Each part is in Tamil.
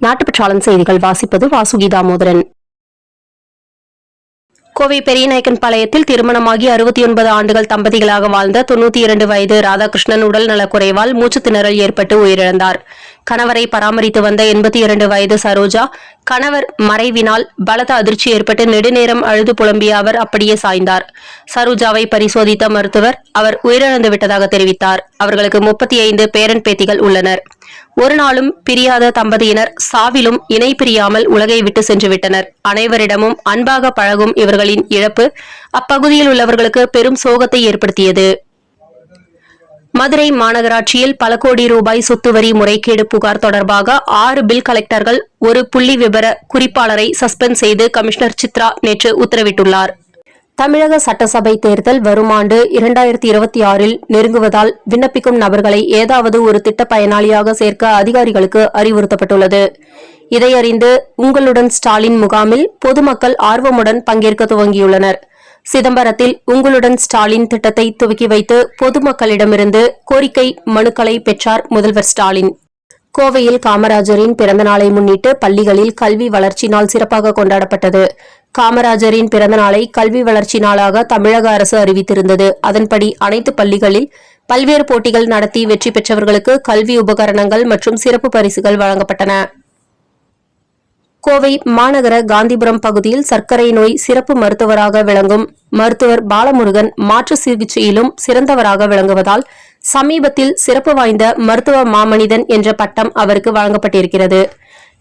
நாட்டுப்பற்றாளன் செய்திகள் வாசிப்பது வாசுகி தாமோதரன் கோவை பெரியநாயக்கன் பாளையத்தில் திருமணமாகி அறுபத்தி ஒன்பது ஆண்டுகள் தம்பதிகளாக வாழ்ந்த தொண்ணூத்தி இரண்டு வயது ராதாகிருஷ்ணன் உடல் நலக்குறைவால் மூச்சுத் திணறல் ஏற்பட்டு உயிரிழந்தார். கணவரை பராமரித்து வந்த எண்பத்தி இரண்டு வயது சரோஜா கணவர் மறைவினால் பலத்த அதிர்ச்சி ஏற்பட்டு நெடுநேரம் அழுது புலம்பிய அவர் அப்படியே சாய்ந்தார். சரோஜாவை பரிசோதித்த மருத்துவர் அவர் உயிரிழந்து விட்டதாக தெரிவித்தார். அவர்களுக்கு முப்பத்தி ஐந்து பேரன் பேத்திகள் உள்ளனர். ஒரு நாளும் பிரியாத தம்பதியினர் சாவிலும் இணை பிரியாமல் உலகை விட்டு சென்று விட்டனர். அனைவரிடமும் அன்பாக பழகும் இவர்களின் இழப்பு அப்பகுதியில் உள்ளவர்களுக்கு பெரும் சோகத்தை ஏற்படுத்தியது. மதுரை மாநகராட்சியில் பல கோடி ரூபாய் சொத்து வரி முறைகேடு புகார் தொடர்பாக ஆறு பில் கலெக்டர்கள் ஒரு புள்ளி விவர குறிப்பாளரை சஸ்பெண்ட் செய்து கமிஷனர் சித்ரா நேற்று உத்தரவிட்டுள்ளார். தமிழக சட்டசபை தேர்தல் வரும் ஆண்டு இரண்டாயிரத்தி இருபத்தி ஆறில் நெருங்குவதால் விண்ணப்பிக்கும் நபர்களை ஏதாவது ஒரு திட்ட பயனாளியாக சேர்க்க அதிகாரிகளுக்கு அறிவுறுத்தப்பட்டுள்ளது. இதையறிந்து உங்களுடன் ஸ்டாலின் முகாமில் பொதுமக்கள் ஆர்வமுடன் பங்கேற்க துவங்கியுள்ளனர். சிதம்பரத்தில் உங்களுடன் ஸ்டாலின் திட்டத்தை துவக்கி வைத்து பொதுமக்களிடமிருந்து கோரிக்கை மனுக்களை பெற்றார் முதல்வர் ஸ்டாலின். கோவையில் காமராஜரின் பிறந்த நாளை முன்னிட்டு பள்ளிகளில் கல்வி வளர்ச்சி நாள் சிறப்பாக கொண்டாடப்பட்டது. காமராஜரின் பிறந்தநாளை கல்வி வளர்ச்சி நாளாக தமிழக அரசு அறிவித்திருந்தது. அதன்படி அனைத்து பள்ளிகளில் பல்வேறு போட்டிகள் நடத்தி வெற்றி பெற்றவர்களுக்கு கல்வி உபகரணங்கள் மற்றும் சிறப்பு பரிசுகள் வழங்கப்பட்டன. கோவை மாநகர காந்திபுரம் பகுதியில் சர்க்கரை நோய் சிறப்பு மருத்துவராக விளங்கும் மருத்துவர் பாலமுருகன் மாற்று சிகிச்சையிலும் சிறந்தவராக விளங்குவதால் சமீபத்தில் சிறப்பு வாய்ந்த மருத்துவ மாமனிதன் என்ற பட்டம் அவருக்கு வழங்கப்பட்டிருக்கிறது.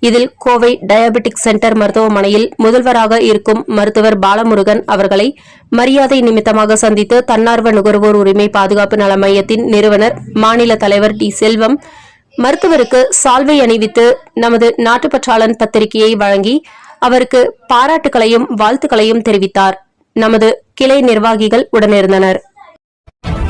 இதில் கோவை டயபெட்டிக் சென்டர் மருத்துவமனையில் முதல்வராக இருக்கும் மருத்துவர் பாலமுருகன் அவர்களை மரியாதை நிமித்தமாக சந்தித்து தன்னார்வ நுகர்வோர் உரிமை பாதுகாப்பு நல மையத்தின் நிறுவனர் மாநில தலைவர் டி. செல்வம் மருத்துவருக்கு சால்வை அணிவித்து நமது நாட்டுப்பற்றாளன் பத்திரிகையை வழங்கி அவருக்கு பாராட்டுகளையும் வாழ்த்துக்களையும் தெரிவித்தார். நமது கிளை நிர்வாகிகள் உடனிருந்தனர்.